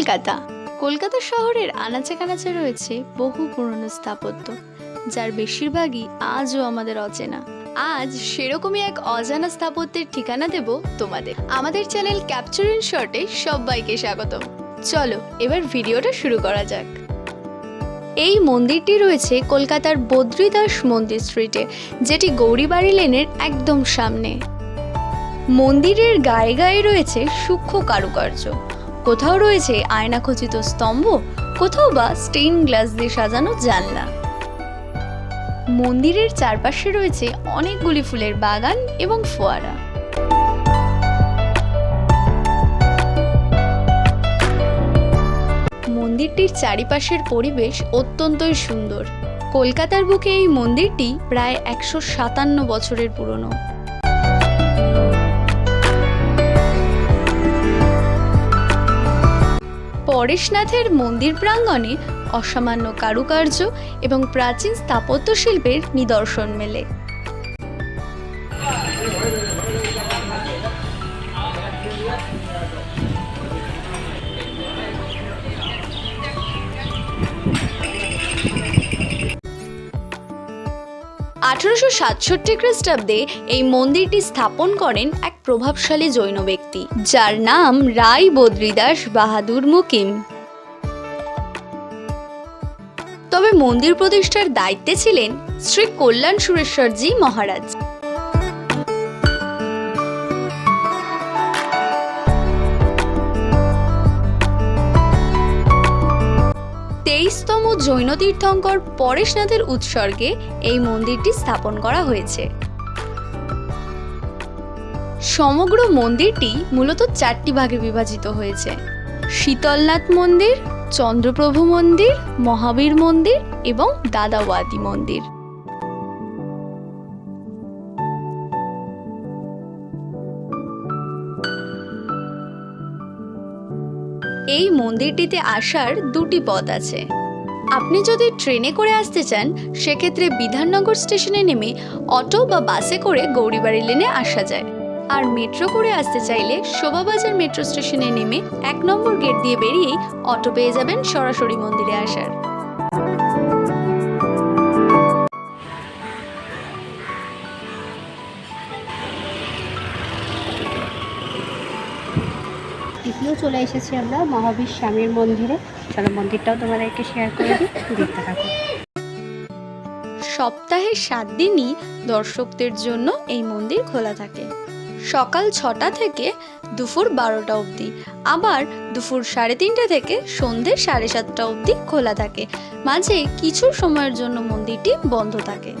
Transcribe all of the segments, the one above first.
কলকাতা। কলকাতা শহরের আনাচে কানাচে রয়েছে বহু পুরনো স্থাপত্য, যার বেশিরভাগই আজও আমাদের অচেনা। আজ সেরকমই এক অজানা স্থাপত্যের ঠিকানা দেব তোমাদের। আমাদের চ্যানেল ক্যাপচার ইন শর্টে সবাইকে স্বাগত চলো, এবার ভিডিওটা শুরু করা যাক। এই মন্দিরটি রয়েছে কলকাতার বদ্রীদাস মন্দির স্ট্রিটে, যেটি গৌরীবাড়ি লেনের একদম সামনে। মন্দিরের গায়ে গায়ে রয়েছে সূক্ষ্ম কারুকার্য। কোথাও রয়েছে আয়নাখচিত স্তম্ভ, কোথাও বা স্টেইন গ্লাস দিয়ে সাজানো জানলা। মন্দিরের চারপাশে রয়েছে অনেকগুলি ফুলের বাগান এবং ফোয়ারা। মন্দিরটির চারিপাশের পরিবেশ অত্যন্তই সুন্দর। কলকাতার বুকে এই মন্দিরটি প্রায় একশো সাতান্ন বছরের পুরনো। পরেশনাথের মন্দির প্রাঙ্গণে অসামান্য কারুকার্য এবং প্রাচীন স্থাপত্য শিল্পের নিদর্শন মেলে। আঠারোশো সাতষট্টি খ্রিস্টাব্দে এই মন্দিরটি স্থাপন করেন এক প্রভাবশালী জৈন ব্যক্তি, যার নাম রায় বদ্রিদাস বাহাদুর মুকিম। তবে মন্দির প্রতিষ্ঠার দায়িত্বে ছিলেন শ্রী কল্যাণ সুরেশ্বরজি মহারাজ। জৈন তীর্থঙ্কর পরেশনাথের উৎসর্গে এই মন্দিরটি স্থাপন করা হয়েছে। সমগ্র মন্দিরটি মূলত চারটি ভাগে বিভাজিত হয়েছে। শীতলনাথ মন্দির, চন্দ্রপ্রভু মন্দির, মহাবীর মন্দির এবং দাদাওয়াদি মন্দির। এই মন্দিরটিতে আসার দুটি পথ আছে। আপনি যদি ট্রেনে করে আসতে চান, সেক্ষেত্রে বিধাননগর স্টেশনে নেমে অটো বা বাসে করে গৌরীবাড়ি লেনে আসা যায়। আর মেট্রো করে আসতে চাইলে শোভাবাজার মেট্রো স্টেশনে নেমে এক নম্বর গেট দিয়ে বেরিয়েই অটো পেয়ে যাবেন সরাসরি মন্দিরে আসার। দ্বিতীয় চলে এসেছি আমরা, মহাবীর স্বামীর মন্দিরে। চলো মন্দিরটাও তোমাদেরকে শেয়ার করে দিই, দেখতে থাকো। সপ্তাহে সাত দিনই দর্শকদের জন্য এই মন্দির খোলা থাকে। সকাল ছটা থেকে দুপুর বারোটা অবধি, আবার দুপুর সাড়ে তিনটে থেকে সন্ধে সাড়ে সাতটা অবধি খোলা থাকে। মাঝে কিছু সময়ের জন্য মন্দিরটি বন্ধ থাকে।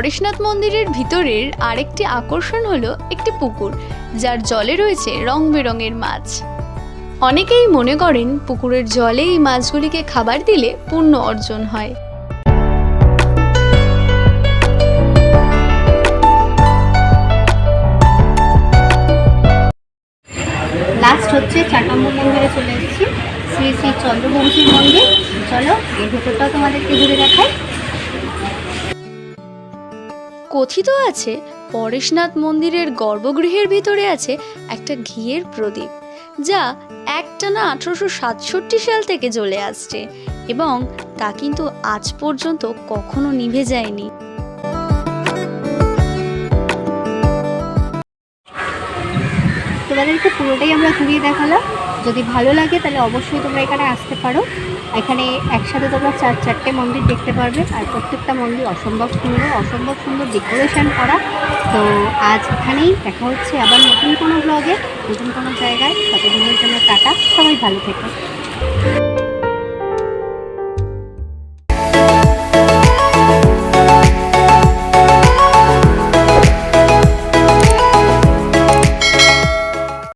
পরেশনাথ মন্দিরের ভিতরের আরেকটি আকর্ষণ হলো একটি পুকুর, যার জলে রয়েছে রং বেরঙের মাছ। অনেকেই মনে করেন পুকুরের জলে এই মাছগুলিকে খাবার দিলে পুণ্য অর্জন হয়। লাস্ট হচ্ছে চার মন্দিরে চলে এসেছি। শ্রী শ্রী চন্দ্রবংশীর মন্দির। চলো এর ভেতরটাও তোমাদেরকে ঘুরে দেখাই। কথিত আছে, পরেশনাথ মন্দিরের গর্ভগৃহের ভিতরে আছে একটা ঘিয়ের প্রদীপ, যা একটানা আঠারোশো সাতষট্টি সাল থেকে জ্বলে আসছে এবং তা কিন্তু আজ পর্যন্ত কখনো নিভে যায়নি। তোমাদেরকে পুরোটাই আমরা ঘুরিয়ে দেখালাম। যদি ভালো লাগে, তাহলে অবশ্যই তোমরা এখানে আসতে পারো। এখানে একসাথে তোমরা চার, চারটে মন্দির দেখতে পারবে। আর প্রত্যেকটা মন্দির অসম্ভব সুন্দর অসম্ভব সুন্দর ডেকোরেশন করা। তো আজ এখানেই দেখা হচ্ছে আবার নতুন কোনো ব্লগে নতুন কোনো জায়গায়। ততদিনের জন্য টাটা, সবাই ভালো থেকো।